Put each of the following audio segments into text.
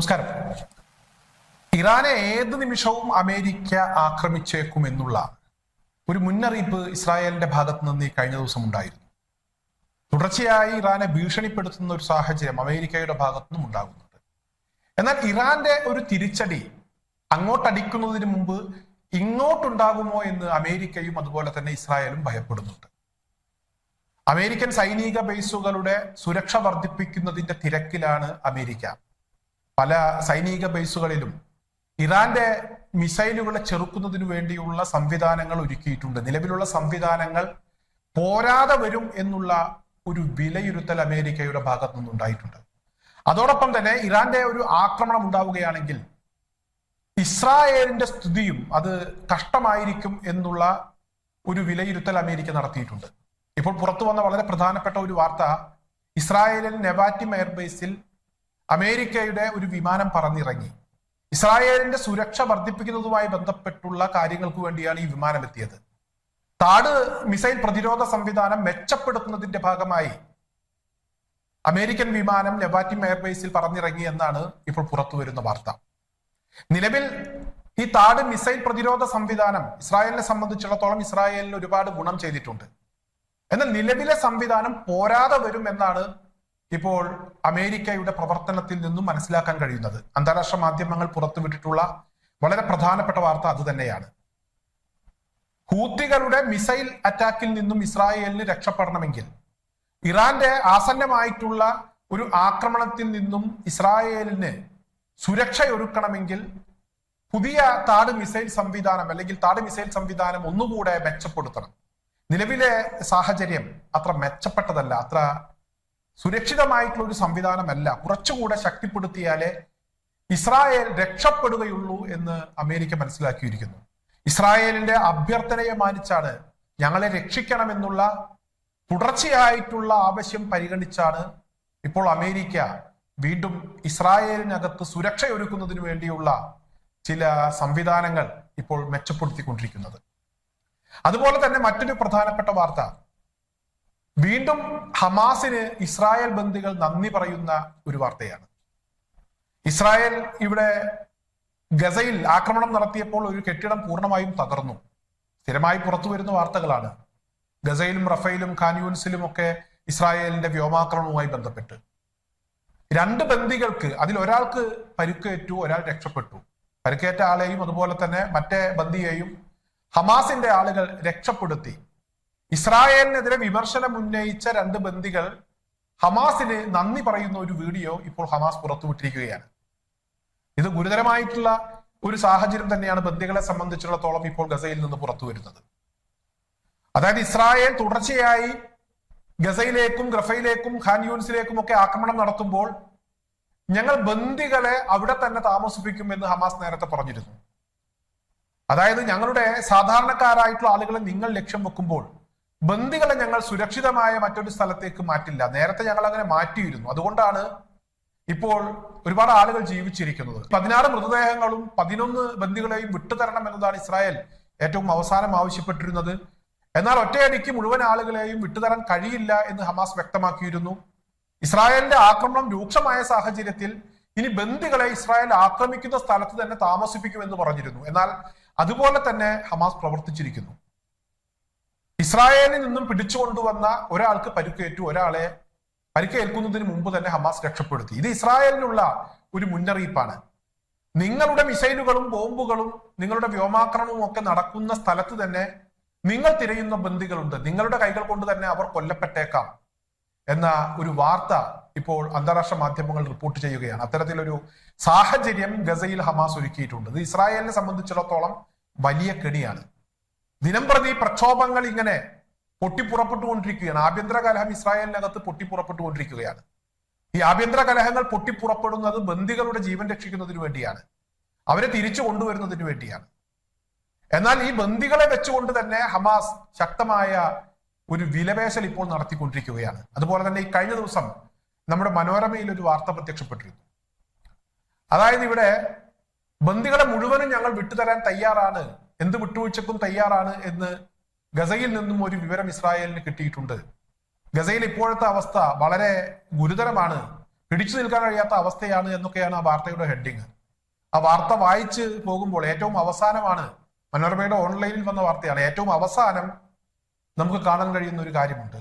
നമസ്കാരം. ഇറാനെ ഏത് നിമിഷവും അമേരിക്ക ആക്രമിച്ചേക്കും എന്നുള്ള ഒരു മുന്നറിയിപ്പ് ഇസ്രായേലിന്റെ ഭാഗത്ത് നിന്ന് കഴിഞ്ഞ ദിവസം ഉണ്ടായിരുന്നു. തുടർച്ചയായി ഇറാനെ ഭീഷണിപ്പെടുത്തുന്ന ഒരു സാഹചര്യം അമേരിക്കയുടെ ഭാഗത്തുനിന്നും ഉണ്ടാകുന്നുണ്ട്. എന്നാൽ ഇറാന്റെ ഒരു തിരിച്ചടി അങ്ങോട്ടടിക്കുന്നതിന് മുമ്പ് ഇങ്ങോട്ടുണ്ടാകുമോ എന്ന് അമേരിക്കയും അതുപോലെ തന്നെ ഇസ്രായേലും ഭയപ്പെടുന്നുണ്ട്. അമേരിക്കൻ സൈനിക ബേസുകളുടെ സുരക്ഷ വർദ്ധിപ്പിക്കുന്നതിന്റെ തിരക്കിലാണ് അമേരിക്ക. പല സൈനിക ബേസുകളിലും ഇറാന്റെ മിസൈലുകളെ ചെറുക്കുന്നതിനു വേണ്ടിയുള്ള സംവിധാനങ്ങൾ ഒരുക്കിയിട്ടുണ്ട്. നിലവിലുള്ള സംവിധാനങ്ങൾ പോരാതെ വരും എന്നുള്ള ഒരു വിലയിരുത്തൽ അമേരിക്കയുടെ ഭാഗത്തു നിന്നുണ്ടായിട്ടുണ്ട് അതോടൊപ്പം തന്നെ ഇറാന്റെ ഒരു ആക്രമണം ഉണ്ടാവുകയാണെങ്കിൽ ഇസ്രായേലിന്റെ സ്ഥിതിയും അത് കഷ്ടമായിരിക്കും എന്നുള്ള ഒരു വിലയിരുത്തൽ അമേരിക്ക നടത്തിയിട്ടുണ്ട്. ഇപ്പോൾ പുറത്തു വന്ന വളരെ പ്രധാനപ്പെട്ട ഒരു വാർത്ത ഇസ്രായേലിൽ നെവാറ്റിം എയർബേസിൽ അമേരിക്കയുടെ ഒരു വിമാനം പറന്നിറങ്ങി. ഇസ്രായേലിന്റെ സുരക്ഷ വർദ്ധിപ്പിക്കുന്നതുമായി ബന്ധപ്പെട്ടുള്ള കാര്യങ്ങൾക്ക് വേണ്ടിയാണ് ഈ വിമാനം എത്തിയത്. താട് മിസൈൽ പ്രതിരോധ സംവിധാനം മെച്ചപ്പെടുത്തുന്നതിന്റെ ഭാഗമായി അമേരിക്കൻ വിമാനം നെവാറ്റിം എയർവേസിൽ പറന്നിറങ്ങി എന്നാണ് ഇപ്പോൾ പുറത്തു വരുന്ന വാർത്ത. നിലവിൽ ഈ താട് മിസൈൽ പ്രതിരോധ സംവിധാനം ഇസ്രായേലിനെ സംബന്ധിച്ചിടത്തോളം ഇസ്രായേലിന് ഒരുപാട് ഗുണം ചെയ്തിട്ടുണ്ട്. എന്നാൽ നിലവിലെ സംവിധാനം പോരാതെ വരും എന്നാണ് ഇപ്പോൾ അമേരിക്കയുടെ പ്രവർത്തനത്തിൽ നിന്നും മനസ്സിലാക്കാൻ കഴിയുന്നത്. അന്താരാഷ്ട്ര മാധ്യമങ്ങൾ പുറത്തുവിട്ടിട്ടുള്ള വളരെ പ്രധാനപ്പെട്ട വാർത്ത അത് തന്നെയാണ്. ഹൂത്തികളുടെ മിസൈൽ അറ്റാക്കിൽ നിന്നും ഇസ്രായേലിന് രക്ഷപ്പെടണമെങ്കിൽ ഇറാന്റെ ആസന്നമായിട്ടുള്ള ഒരു ആക്രമണത്തിൽ നിന്നും ഇസ്രായേലിന് സുരക്ഷയൊരുക്കണമെങ്കിൽ പുതിയ താട് മിസൈൽ സംവിധാനം അല്ലെങ്കിൽ താട് മിസൈൽ സംവിധാനം ഒന്നുകൂടെ മെച്ചപ്പെടുത്തണം. നിലവിലെ സാഹചര്യം അത്ര മെച്ചപ്പെട്ടതല്ല അത്ര സുരക്ഷിതമായിട്ടുള്ള ഒരു സംവിധാനമല്ല. കുറച്ചുകൂടെ ശക്തിപ്പെടുത്തിയാലേ ഇസ്രായേൽ രക്ഷപ്പെടുകയുള്ളൂ എന്ന് അമേരിക്ക മനസ്സിലാക്കിയിരിക്കുന്നു. ഇസ്രായേലിന്റെ അഭ്യർത്ഥനയെ മാനിച്ചാണ് ഞങ്ങളെ രക്ഷിക്കണമെന്നുള്ള തുടർച്ചയായിട്ടുള്ള ആവശ്യം പരിഗണിച്ചാണ് ഇപ്പോൾ അമേരിക്ക വീണ്ടും ഇസ്രായേലിനകത്ത് സുരക്ഷയൊരുക്കുന്നതിന് വേണ്ടിയുള്ള ചില സംവിധാനങ്ങൾ ഇപ്പോൾ മെച്ചപ്പെടുത്തിക്കൊണ്ടിരിക്കുന്നത്. അതുപോലെ തന്നെ മറ്റൊരു പ്രധാനപ്പെട്ട വാർത്ത. വീണ്ടും ഹമാസിന് ഇസ്രായേൽ ബന്ദികൾ നന്ദി പറയുന്ന ഒരു വാർത്തയാണ്. ഇസ്രായേൽ ഇവിടെ ഗസയിൽ ആക്രമണം നടത്തിയപ്പോൾ ഒരു കെട്ടിടം പൂർണമായും തകർന്നു. സ്ഥിരമായി പുറത്തു വരുന്ന വാർത്തകളാണ്. ഗസയിലും റഫയിലും ഖാൻയൂൻസിലും ഒക്കെ ഇസ്രായേലിന്റെ വ്യോമാക്രമണവുമായി ബന്ധപ്പെട്ട്. രണ്ട് ബന്ദികൾക്ക് അതിൽ ഒരാൾക്ക് പരുക്കേറ്റു ഒരാൾ രക്ഷപ്പെട്ടു. പരുക്കേറ്റ ആളെയും അതുപോലെ തന്നെ മറ്റേ ബന്ദിയെയും ഹമാസിന്റെ ആളുകൾ രക്ഷപ്പെടുത്തി. ഇസ്രായേലിനെതിരെ വിമർശനം ഉന്നയിച്ച രണ്ട് ബന്ദികൾ ഹമാസിന് നന്ദി പറയുന്ന ഒരു വീഡിയോ ഇപ്പോൾ ഹമാസ് പുറത്തുവിട്ടിരിക്കുകയാണ്. ഇത് ഗുരുതരമായിട്ടുള്ള ഒരു സാഹചര്യം തന്നെയാണ് ബന്ദികളെ സംബന്ധിച്ചിടത്തോളം ഇപ്പോൾ ഗസയിൽ നിന്ന് പുറത്തു വരുന്നത് അതായത് ഇസ്രായേൽ തുടർച്ചയായി ഗസയിലേക്കും ഗ്രഫയിലേക്കും ഖാൻ യൂൺസിലേക്കും ഒക്കെ ആക്രമണം നടത്തുമ്പോൾ ഞങ്ങൾ ബന്ദികളെ അവിടെ തന്നെ താമസിപ്പിക്കുമെന്ന് ഹമാസ് നേരത്തെ പറഞ്ഞിരുന്നു. അതായത് ഞങ്ങളുടെ സാധാരണക്കാരായിട്ടുള്ള ആളുകളെ നിങ്ങൾ ലക്ഷ്യം വെക്കുമ്പോൾ ബന്ദികളെ ഞങ്ങൾ സുരക്ഷിതമായ മറ്റൊരു സ്ഥലത്തേക്ക് മാറ്റില്ല. നേരത്തെ ഞങ്ങൾ അങ്ങനെ മാറ്റിയിരുന്നു. അതുകൊണ്ടാണ് ഇപ്പോൾ ഒരുപാട് ആളുകൾ ജീവിച്ചിരിക്കുന്നത്. പതിനാറ് മൃതദേഹങ്ങളും പതിനൊന്ന് ബന്ദികളെയും വിട്ടുതരണം എന്നതാണ് ഇസ്രായേൽ ഏറ്റവും അവസാനം ആവശ്യപ്പെട്ടിരുന്നത്. എന്നാൽ ഒറ്റയടിക്ക് മുഴുവൻ ആളുകളെയും വിട്ടുതരാൻ കഴിയില്ല എന്ന് ഹമാസ് വ്യക്തമാക്കിയിരുന്നു. ഇസ്രായേലിന്റെ ആക്രമണം രൂക്ഷമായ സാഹചര്യത്തിൽ ഇനി ബന്ദികളെ ഇസ്രായേൽ ആക്രമിക്കുന്ന സ്ഥലത്ത് തന്നെ താമസിപ്പിക്കുമെന്ന് പറഞ്ഞിരുന്നു. എന്നാൽ അതുപോലെ തന്നെ ഹമാസ് പ്രവർത്തിച്ചിരിക്കുന്നു. ഇസ്രായേലിൽ നിന്നും പിടിച്ചുകൊണ്ടുവന്ന ഒരാൾക്ക് പരുക്കേറ്റു. ഒരാളെ പരിക്കേൽക്കുന്നതിന് മുമ്പ് തന്നെ ഹമാസ് രക്ഷപ്പെടുത്തി. ഇത് ഇസ്രായേലിനുള്ള ഒരു മുന്നറിയിപ്പാണ്. നിങ്ങളുടെ മിസൈലുകളും ബോംബുകളും നിങ്ങളുടെ വ്യോമാക്രമണവും ഒക്കെ നടക്കുന്ന സ്ഥലത്ത് തന്നെ നിങ്ങൾ തിരയുന്ന ബന്ധികളുണ്ട് നിങ്ങളുടെ കൈകൾ കൊണ്ട് തന്നെ അവർ കൊല്ലപ്പെട്ടേക്കാം എന്ന ഒരു വാർത്ത ഇപ്പോൾ അന്താരാഷ്ട്ര മാധ്യമങ്ങൾ റിപ്പോർട്ട് ചെയ്യുകയാണ്. അത്തരത്തിലൊരു സാഹചര്യം ഗസയിൽ ഹമാസ് ഒരുക്കിയിട്ടുണ്ട്. ഇത് ഇസ്രായേലിനെ സംബന്ധിച്ചിടത്തോളം വലിയ കെണിയാണ്. ദിനം പ്രതി പ്രക്ഷോഭങ്ങൾ ഇങ്ങനെ പൊട്ടിപ്പുറപ്പെട്ടുകൊണ്ടിരിക്കുകയാണ്. ആഭ്യന്തര കലഹം ഇസ്രായേലിനകത്ത് പൊട്ടിപ്പുറപ്പെട്ടുകൊണ്ടിരിക്കുകയാണ്. ഈ ആഭ്യന്തര കലഹങ്ങൾ പൊട്ടിപ്പുറപ്പെടുന്നത് ബന്ദികളുടെ ജീവൻ രക്ഷിക്കുന്നതിന് വേണ്ടിയാണ്. അവരെ തിരിച്ചു കൊണ്ടുവരുന്നതിന് വേണ്ടിയാണ്. എന്നാൽ ഈ ബന്ദികളെ വെച്ചുകൊണ്ട് തന്നെ ഹമാസ് ശക്തമായ ഒരു വിലപേശൽ ഇപ്പോൾ നടത്തിക്കൊണ്ടിരിക്കുകയാണ്. അതുപോലെ തന്നെ ഈ കഴിഞ്ഞ ദിവസം നമ്മുടെ മനോരമയിൽ ഒരു വാർത്ത പ്രത്യക്ഷപ്പെട്ടിരുന്നു. അതായത് ഇവിടെ ബന്ദികളെ മുഴുവനും ഞങ്ങൾ വിട്ടുതരാൻ തയ്യാറാണ് എന്ത് വിട്ടുവീഴ്ചക്കും തയ്യാറാണ് എന്ന് ഗസയിൽ നിന്നും ഒരു വിവരം ഇസ്രായേലിന് കിട്ടിയിട്ടുണ്ട്. ഗസയിൽ ഇപ്പോഴത്തെ അവസ്ഥ വളരെ ഗുരുതരമാണ്. പിടിച്ചു നിൽക്കാൻ കഴിയാത്ത അവസ്ഥയാണ് എന്നൊക്കെയാണ് ആ വാർത്തയുടെ ഹെഡിങ്. ആ വാർത്ത വായിച്ച് പോകുമ്പോൾ ഏറ്റവും അവസാനമാണ് മനോരമയുടെ ഓൺലൈനിൽ വന്ന വാർത്തയാണ് ഏറ്റവും അവസാനം നമുക്ക് കാണാൻ കഴിയുന്ന ഒരു കാര്യമുണ്ട്.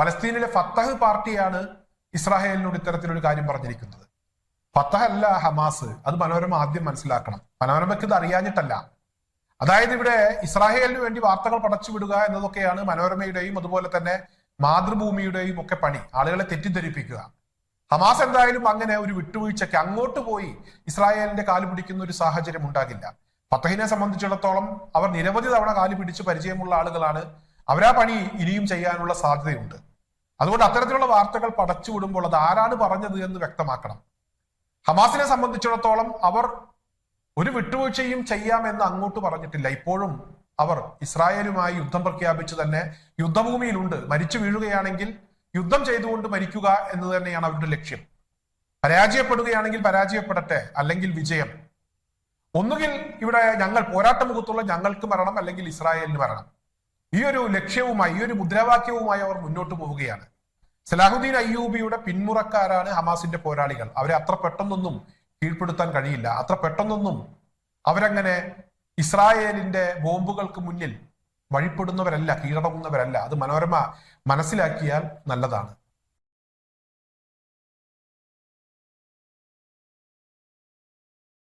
പലസ്തീനിലെ ഫത്തഹ് പാർട്ടിയാണ് ഇസ്രായേലിനോട് ഇത്തരത്തിലൊരു കാര്യം പറഞ്ഞിരിക്കുന്നത്. ഫത്തഹ് അല്ല ഹമാസ് അത് മനോരമ ആദ്യം മനസ്സിലാക്കണം. മനോരമയ്ക്ക് ഇത് അറിയാഞ്ഞിട്ടല്ല. അതായത് ഇവിടെ ഇസ്രായേലിന് വേണ്ടി വാർത്തകൾ പടച്ചുവിടുക എന്നതൊക്കെയാണ് മനോരമയുടെയും അതുപോലെ തന്നെ മാതൃഭൂമിയുടെയും ഒക്കെ പണി. ആളുകളെ തെറ്റിദ്ധരിപ്പിക്കുക. ഹമാസ് എന്തായാലും അങ്ങനെ ഒരു വിട്ടുവീഴ്ചയ്ക്ക് അങ്ങോട്ട് പോയി ഇസ്രായേലിന്റെ കാൽ പിടിക്കുന്ന ഒരു സാഹചര്യം ഉണ്ടാകില്ല. ഫത്തഹിനെ സംബന്ധിച്ചിടത്തോളം അവർ നിരവധി തവണ കാൽ പിടിച്ച് പരിചയമുള്ള ആളുകളാണ്. അവരാ പണി ഇനിയും ചെയ്യാനുള്ള സാധ്യതയുണ്ട്. അതുകൊണ്ട് അത്തരത്തിലുള്ള വാർത്തകൾ പടച്ചു വിടുമ്പോൾ അത് ആരാണ് പറഞ്ഞത് എന്ന് വ്യക്തമാക്കണം. ഹമാസിനെ സംബന്ധിച്ചിടത്തോളം അവർ ഒരു വിട്ടുവീഴ്ചയും ചെയ്യാമെന്ന് അങ്ങോട്ട് പറഞ്ഞിട്ടില്ല. ഇപ്പോഴും അവർ ഇസ്രായേലുമായി യുദ്ധം പ്രഖ്യാപിച്ചു തന്നെ യുദ്ധഭൂമിയിലുണ്ട്. മരിച്ചു വീഴുകയാണെങ്കിൽ യുദ്ധം ചെയ്തുകൊണ്ട് മരിക്കുക എന്ന് തന്നെയാണ് അവരുടെ ലക്ഷ്യം. പരാജയപ്പെടുകയാണെങ്കിൽ പരാജയപ്പെടട്ടെ അല്ലെങ്കിൽ വിജയം. ഒന്നുകിൽ ഇവിടെ ഞങ്ങൾ പോരാട്ടമുഖത്തുള്ള ഞങ്ങൾക്ക് മരണം അല്ലെങ്കിൽ ഇസ്രായേലിന് മരണം. ഈ ഒരു ലക്ഷ്യവുമായി ഈ ഒരു മുദ്രാവാക്യവുമായി അവർ മുന്നോട്ട് പോവുകയാണ്. സലാഹുദ്ദീൻ അയ്യൂബിയുടെ പിന്മുറക്കാരാണ് ഹമാസിന്റെ പോരാളികൾ. അവരെ അത്ര പെട്ടെന്നൊന്നും കീഴ്പ്പെടുത്താൻ കഴിയില്ല. അത്ര പെട്ടെന്നൊന്നും അവരങ്ങനെ ഇസ്രായേലിന്റെ ബോംബുകൾക്ക് മുന്നിൽ വഴിപ്പെടുന്നവരല്ല കീഴടങ്ങുന്നവരല്ല. അത് മനോരമ മനസ്സിലാക്കിയാൽ നല്ലതാണ്.